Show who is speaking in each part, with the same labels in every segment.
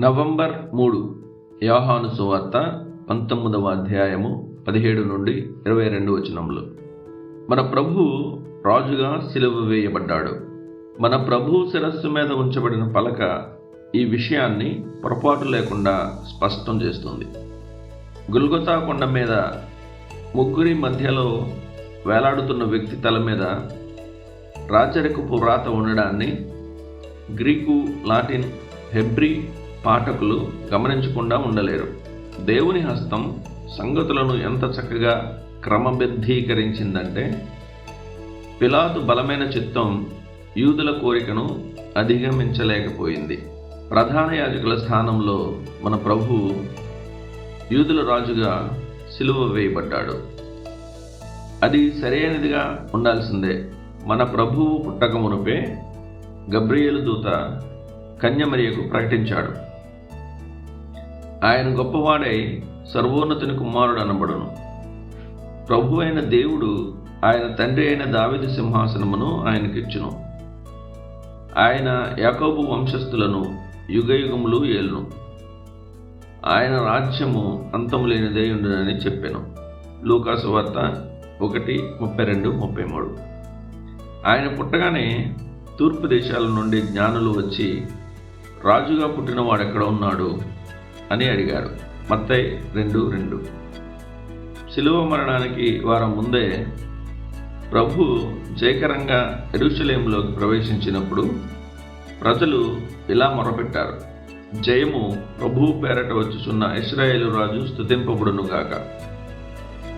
Speaker 1: November మూడు యోహాను సువార్త పంతొమ్మిదవ అధ్యాయము పదిహేడు నుండి ఇరవై రెండు వచనములు. మన ప్రభు రాజుగా సిలువ వేయబడ్డాడు. మన ప్రభు శిరస్సు మీద ఉంచబడిన పలక ఈ విషయాన్ని పొరపాటు లేకుండా స్పష్టం చేస్తుంది. గుల్గొతా కొండ మీద ముగ్గురి మధ్యలో వేలాడుతున్న వ్యక్తి తల మీద రాచరికపు రాత ఉండడాన్ని గ్రీకు లాటిన్ హెబ్రి పాఠకులు గమనించకుండా ఉండలేరు. దేవుని హస్తం సంగతులను ఎంత చక్కగా క్రమబద్ధీకరించిందంటే పిలాతు బలమైన చిత్తం యూదుల కోరికను అధిగమించలేకపోయింది. ప్రధాన యాజకుల స్థానంలో మన ప్రభు యూదుల రాజుగా సిలువ వేయబడ్డాడు. అది సరైనదిగా ఉండాల్సిందే. మన ప్రభువు పుట్టక మునుపే గబ్రియలు దూత కన్యమరియకు ప్రకటించాడు. ఆయన గొప్పవాడై సర్వోన్నతుని కుమారుడు అనబడును. ప్రభు అయిన దేవుడు ఆయన తండ్రి అయిన దావిద సింహాసనమును ఆయనకిచ్చును. ఆయన యాకోబు వంశస్థులను యుగయుగములు ఏలును. ఆయన రాజ్యము అంతము లేనిదై ఉండునని చెప్పాను. లూకాసు వార్త ఒకటి ముప్పై రెండు ముప్పై మూడు. ఆయన పుట్టగానే తూర్పు దేశాల నుండి జ్ఞానులు వచ్చి రాజుగా పుట్టిన వాడెక్కడ ఉన్నాడు? అని అడిగారు మత్తై రెండు రెండు. శిలువ మరణానికి వారం ముందే ప్రభు జయకరంగా ఎరుషలేంలోకి ప్రవేశించినప్పుడు ప్రజలు ఇలా మొరపెట్టారు. జయము ప్రభు పేరట వచ్చుచున్న ఇస్రాయేలు రాజు స్థుతింపబడునుగాక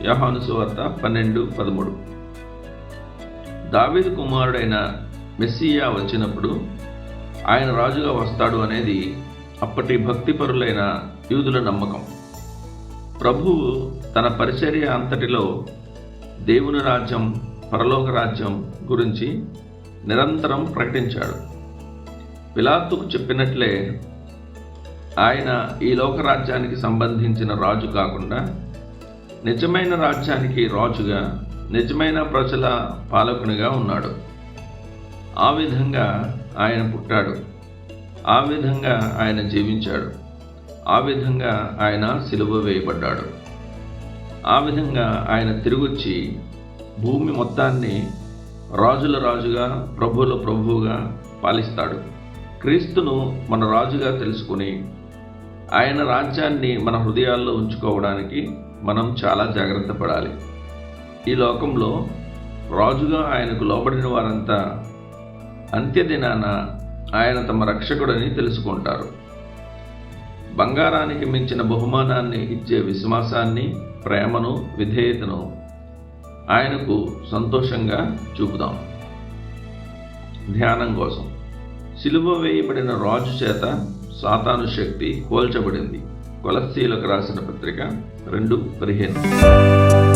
Speaker 1: యహాను సువార్త పన్నెండు పదమూడు. దావీదు కుమారుడైన మెస్సియా వచ్చినప్పుడు ఆయన రాజుగా వస్తాడు అనేది అప్పటి భక్తిపరులైన యూదుల నమ్మకం. ప్రభువు తన పరిచర్య అంతటిలో దేవుని రాజ్యం పరలోక రాజ్యం గురించి నిరంతరం ప్రకటించాడు. పిలాతుకు చెప్పినట్లే ఆయన ఈ లోక రాజ్యానికి సంబంధించిన రాజు కాకుండా నిజమైన రాజ్యానికి రాజుగా నిజమైన ప్రజల పాలకునిగా ఉన్నాడు. ఆ విధంగా ఆయన పుట్టాడు. ఆ విధంగా ఆయన జీవించాడు. ఆ విధంగా ఆయన సిలువ వేయబడ్డాడు. ఆ విధంగా ఆయన తిరిగొచ్చి భూమి మొత్తాన్ని రాజుల రాజుగా ప్రభువుల ప్రభువుగా పాలిస్తాడు. క్రీస్తును మన రాజుగా తెలుసుకుని ఆయన రాజ్యాన్ని మన హృదయాల్లో ఉంచుకోవడానికి మనం చాలా జాగ్రత్త పడాలి. ఈ లోకంలో రాజుగా ఆయనకు లోబడిన వారంతా అంత్యదినాన ఆయన తమ రక్షకుడని తెలుసుకుంటారు. బంగారానికి మించిన బహుమానాన్ని ఇచ్చే విశ్వాసాన్ని ప్రేమను విధేయతను ఆయనకు సంతోషంగా చూపుదాం. ధ్యానం కోసం. సిలువ వేయబడిన రాజు చేత సాతాను శక్తి కోల్చబడింది. కొలస్సీలకు రాసిన పత్రిక రెండు పదిహేను.